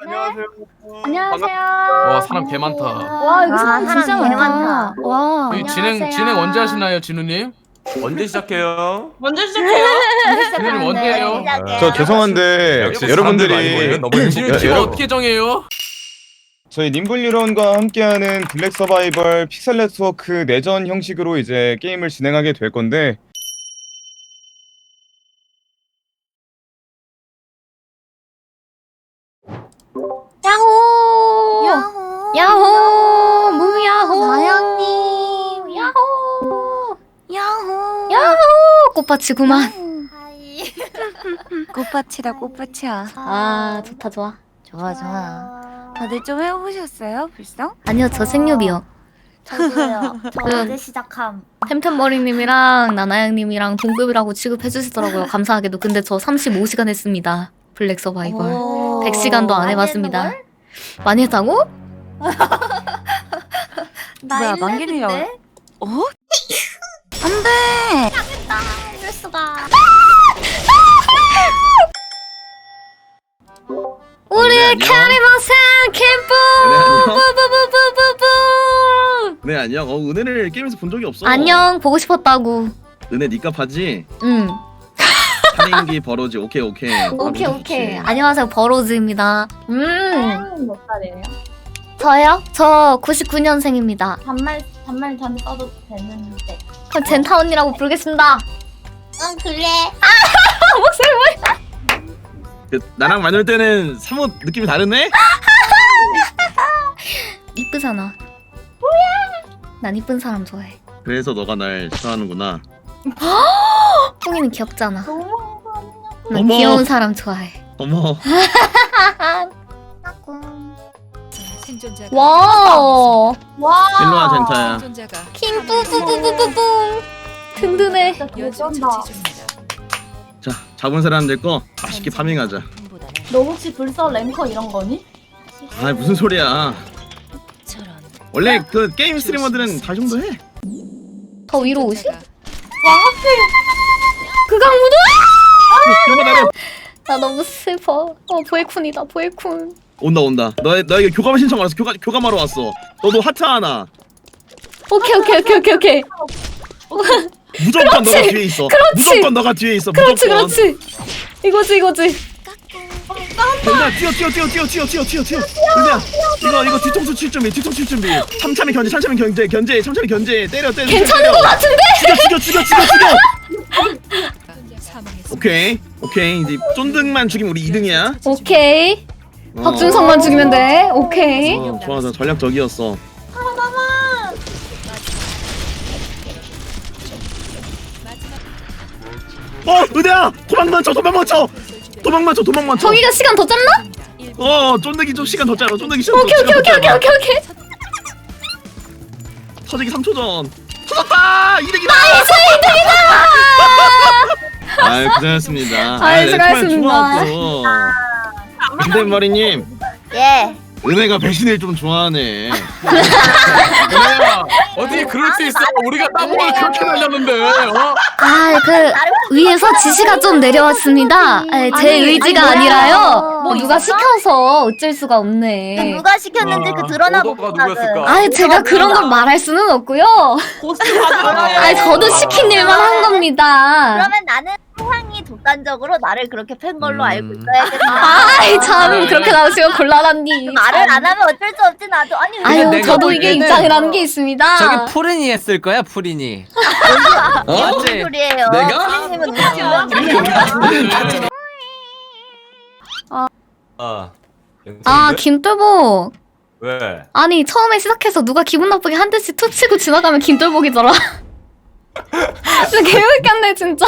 안녕하세요. 안녕하세요. 와 사람 개 많다. 와 여기 와, 사람 진짜 사람 개 많다. 와. 이 진행 진행 언제 하시나요, 진우님? 언제 시작해요? 먼저 시작해요. 진우님 언제예요? 저 죄송한데 역시 여러분들이 사람들 많이 모이면 너무 진우 여- 팀 여러분- 어떻게 정해요? 저희 님블리론과 함께하는 블랙 서바이벌 픽셀 네트워크 내전 형식으로 이제 게임을 진행하게 될 건데 야호. 어. 야호. 무야호. 마영님. 야호. 야호 야호. 꽃밭이구만. 하이 꽃밭이다 꽃밭이야 아 좋다 좋아. 좋아 좋아 다들 좀 해보셨어요 벌써? 아니요 저 생유비요. 저도요 저 그- 어제 시작함 템템버리님이랑 나나양님이랑 동급이라고 취급해주시더라고요. 감사하게도. 근데 저 35시간 했습니다. 블랙 서바이벌. 오. 100시간도 안 많이 해봤습니다. 했는 걸? 많이 했다고? 나 뭐야, 만개님이 했는데? 어? 안돼 이럴 수가. 우리 네, 안녕. 캐리버스 캠프 네, 안녕. 뿌뿌뿌뿌뿌뿌 네 안녕. 어 은혜를 게임에서 본 적이 없어. 안녕 보고 싶었다고. 은혜 니값 하지? 응. 사행기 버러지. 오케이 오케이. 오케이 바로 오케이. 좋지. 안녕하세요 버로즈입니다. 음. 몇 살이에요? 저요? 저 99년생입니다. 반말 반말 전 써도 되는데 그럼 젠타 언니라고 부르겠습니다. 응 그래 그, 나랑 만날 때는 사뭇 느낌이 다르네? 이쁘잖아. 뭐야? 난 이쁜 사람 좋아해. 그래서 너가 날 싫어하는구나. 뿡이는 귀엽잖아. 너무 난 어머. 귀여운 사람 좋아해. 어머. 생존자가 와. 와 일로와 젠타야. 생존자가 킹 뿌뿌뿌뿌뿌. 든든해. 중입니다. 자 잡은 사람들 거 맛있게 파밍하자. 너 혹시 불서 랭커 이런 거니? 아 무슨 소리야. 저런 원래 그 게임 스트리머들은 다 정도 해. 더 위로 오시? 생존자가 슬퍼. 어 보이쿤이다 보이쿤. 온다 온다. 너 너에게 교감 신청 왔어. 교감 교감하러 왔어. 너도 하트 하나. 오케이 오케이 오케이 오케이 오케이. 무조건 너가 뒤에 있어. 그렇지. 무조건 너가 뒤에 있어. 그렇지 무조건. 그렇지. 이거지 이거지. 은혜야 뛰어 뛰어 뛰어 뛰어 뛰어 뛰어 뛰어 뛰어 은혜야 이거 이거 뒤통수 칠 준비 뒤통수 칠 준비 참참이 견제 참참이 견제 견제 참참이 견제 때려 때려 괜찮은 때려. 것 같은데? 죽여 죽여 죽여 죽여 죽여. 오케이. 오케이. 이제 쫀득만 죽이면 우리 2등이야. 오케이. 박준성만 죽이면 돼. 오케이. 어, 좋아. 좋아 전략적이었어. 어 은혜야! 도망만 쳐 도망만 쳐 도망만 쳐 도망만 쳐 저기가 시간 더 짧나? 어 쫀득이 좀 시간 더 짧아 쫀득이 시간 더 오케이 오케이 오케이 더 오케이. 오케이 오케이. 터지기 3초 전. 터졌다! 2등이다 아유 고생하셨습니다 아유, 수고하셨습니다. 근데 머리님 예 은혜가 배신을 좀 좋아하네 은혜야 어떻게 그럴 수 있어? 우리가 따봉을 그렇게 날렸는데 어? 아, 그 위에서 지시가 좀 내려왔습니다. 아, 제 아니, 의지가 아니, 아, 뭐야. 니라요 뭐뭐 누가? 시켜서 어쩔 수가 없네. 누가 시켰는지 그 드러나 오더가 봅시다 누구였을까? 아, 제가 그런 걸 말할 수는 없고요. 받으러 아, 저도 시킨 일만 한 겁니다. 그러면 나는 상황이 독단적으로 나를 그렇게 팬 걸로 음. 알고 있어야겠다 아이 참 그렇게 나오시면 곤란하니. 말을 안 하면 어쩔 수 없지 나도 아니 왜 아유, 내가 저도 볼 이게 입장이라는 게 있습니다. 저기 푸린이 했을 거야 푸린이 어? 무슨 맞지? 소리예요 내가? 선생님은 누구야 아. 아, 괜찮은데? 김돌복. 왜? 아니, 처음에 시작해서 누가 기분 나쁘게 한 대씩 툭 치고 지나가면 김돌복이더라. 진짜 개웃겼네, 진짜.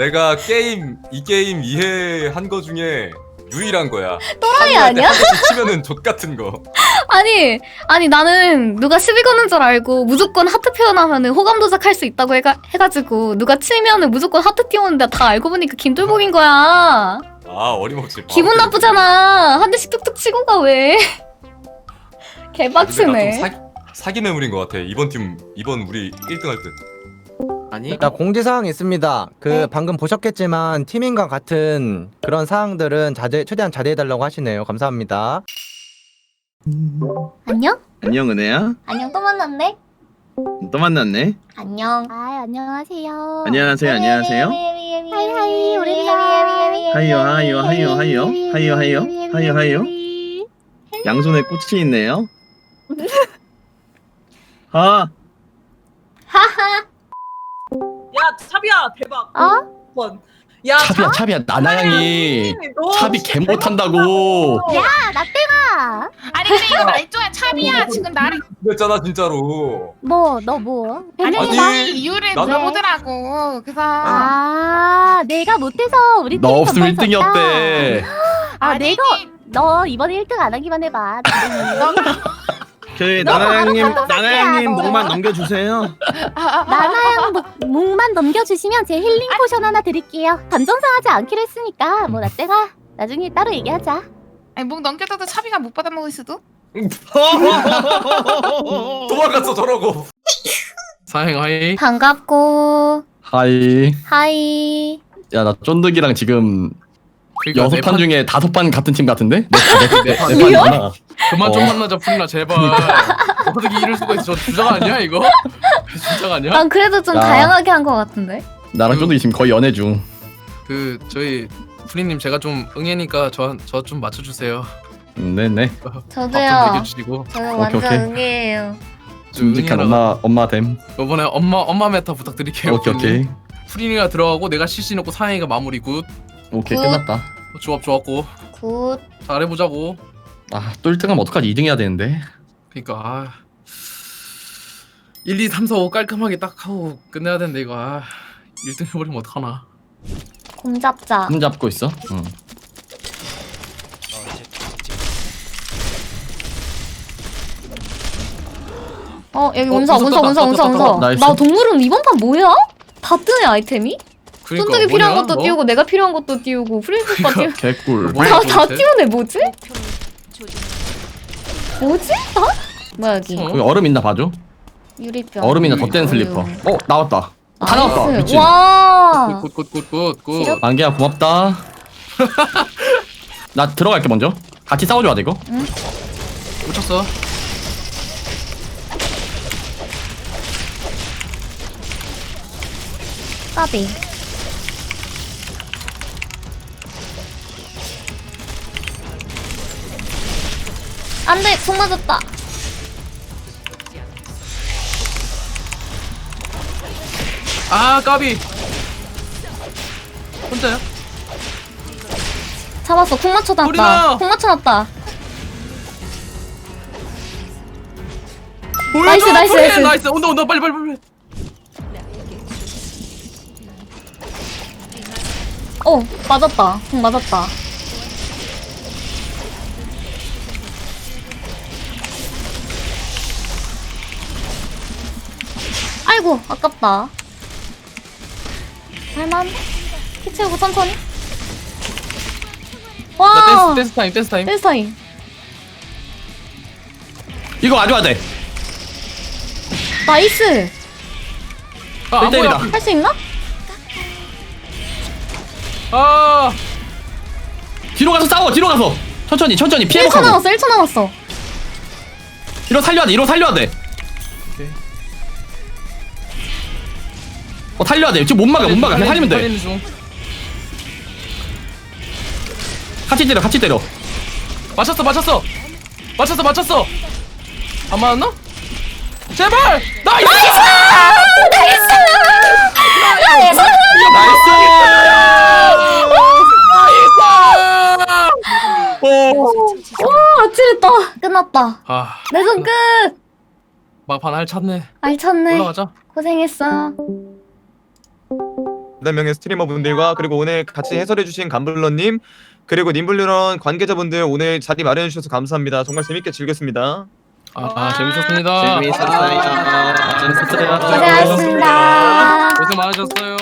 내가 게임 이 게임 이해한 거 중에 유일한 거야. 또라이 아니야? 한 치면은 족 같은 거. 아니, 아니, 나는 누가 시비 거는 줄 알고 무조건 하트 표현하면은 호감 도작할 수 있다고 해가, 해가지고 누가 치면은 무조건 하트 띄우는데 다 알고 보니까 김돌복인 거야. 아 어림없이. 기분 바로 나쁘잖아. 한 대씩 툭툭 치고 가, 왜. 근데 개빡치네. 사기 매물인 것 같아. 이번 팀 이번 우리 1등 할 듯. 아니 나 공지 사항 있습니다. 그 네. 방금 보셨겠지만 팀인과 같은 그런 사항들은 자제 최대한 자제해 달라고 하시네요. 감사합니다. 안녕? 안녕 은혜야. 안녕 또 만났네. 또 만났네. 안녕. 아 안녕하세요. 안녕하세요. 안녕하세요. 하이 하이 우리야. 하이요 하이요 하이요 하이요 하이요 하이요 하이요 하이요. 양손에 꽃이 있네요. 아 야 차비야 대박. 어? 번. 야 차비야 차비야 나나양이 너 차비 개 못한다고 아. 아니 근데 이거 말조야 차비야 지금 나를 그랬잖아 진짜로. 뭐 너 뭐? 아니 아니, 아니 이유를 나도- 물어보더라고 그래서 아 내가 못해서 우리 너 팀이 없으면 전반 1등이었대 졌다. 아 내가 너 이번에 1등 안 하기만 해봐. 저희 너무 나나양님 나나양님. 목만 넘겨주세요. 나나양 목, 목만 넘겨주시면 제 힐링 포션 하나 드릴게요. 감정 상하지 않기로 했으니까 뭐 라떼가 나중에 따로 얘기하자. 아니 목 넘겨줘도 차비가 못 받아먹을 수도 도망갔어 저러고. 사행 하이 반갑고 하이 하이. 야나 쫀득이랑 지금 그러니까 여섯 판 중에 다섯 판 같은 팀 같은데? 내 뭐야? 판이구나 그만 좀 어. 만나자 푸리나 제발. 어떻게 이럴 수가 있어? 저 주작 아니야 이거? 주작 아니야? 난 그래도 좀 야. 다양하게 한 것 같은데. 나랑 쫀득이 지금 거의 연애 중 그 저희 푸리님 제가 좀 응애니까 저 저 좀 맞춰주세요. 음, 네네 밥좀 저도요. 먹여주시고. 저는 오케이, 완전 오케이. 응애예요. 듬직한 엄마 엄마 됨 이번에 엄마 엄마 메타 부탁드릴게요. 오케이 오케이 푸리니가 들어가고 내가 CC 넣고 사행이가 마무리 굿. 오케이 굿. 끝났다 조합 좋았고 굿. 잘해보자고. 아또 1등하면 어떡하지 2등 해야 되는데 그니까 아 1, 2, 3, 4, 5 깔끔하게 딱 하고 끝내야 되는데 이거 아 1등 해버리면 어떡하나 공 잡자. 손 잡고 있어 응. 어 여기 어, 떴다, 떴다. 운서. 나이스. 나 동물은 이번 판 뭐야? 다 뜨네 아이템이? 그러니까 쫀득이 필요한 뭐냐, 것도 너? 띄우고 내가 필요한 것도 띄우고 프린스 오빠 띄우고 개꿀. 뭐야, 다, 다 도대체? 띄우네 뭐지? 뭐지? 다? 뭐야 여기? 어? 거기 얼음 있나 봐줘. 유리병. 얼음이나 덧대는 슬리퍼. 어 나왔다. 다 나왔다. 나이스. 미친. 와. 굿굿굿굿굿. 안개야 고맙다. 나 들어갈게 먼저. 같이 싸워줘야 돼 이거. 꽂혔어. 까비 안돼 총 맞았다. 아 까비. 혼자야? 잡았어 콩 맞춰놨다. 우리나! 콩 맞춰놨다. 보여줘, 나이스, 나이스, 프리! 나이스. 나이스. 온다 온다. 빨리 빨리 빨리. 어 맞았다. 콩 맞았다 아이고 아깝다. 할만한데? 피 채우고 천천히? 나와 댄스 댄스 타임 댄스 타임. 댄스 타임. 이거 와줘야 돼. 나이스! 아, 안 보여. 1대1이다. 할 수 있나? 아! 뒤로 가서 싸워 뒤로 가서. 천천히 천천히. 1초 피해복하고 남았어 1초 남았어. 이로 살려야 돼 이로 살려야 돼 어 살려야 돼 지금 못 막아 못 막아. 그냥 살리면 돼. 살리는 중. 같이 때려 같이 때려. 맞췄어 맞췄어. 맞췄어 맞췄어. 안 맞았나? 제발! 나이스! 와 아찔했다. 끝났다. 아 내전 끝 막판 알찼네. 알찼네. 올라가자. 고생했어. 몇 명의 스트리머 분들과 그리고 오늘 같이 해설해주신 감블러님 그리고 님블루런 관계자분들 오늘 자리 마련해주셔서 감사합니다. 정말 재밌게 즐겼습니다. 아 재밌었습니다. 재밌었어요 고생하셨습니다. 고생 많으셨어요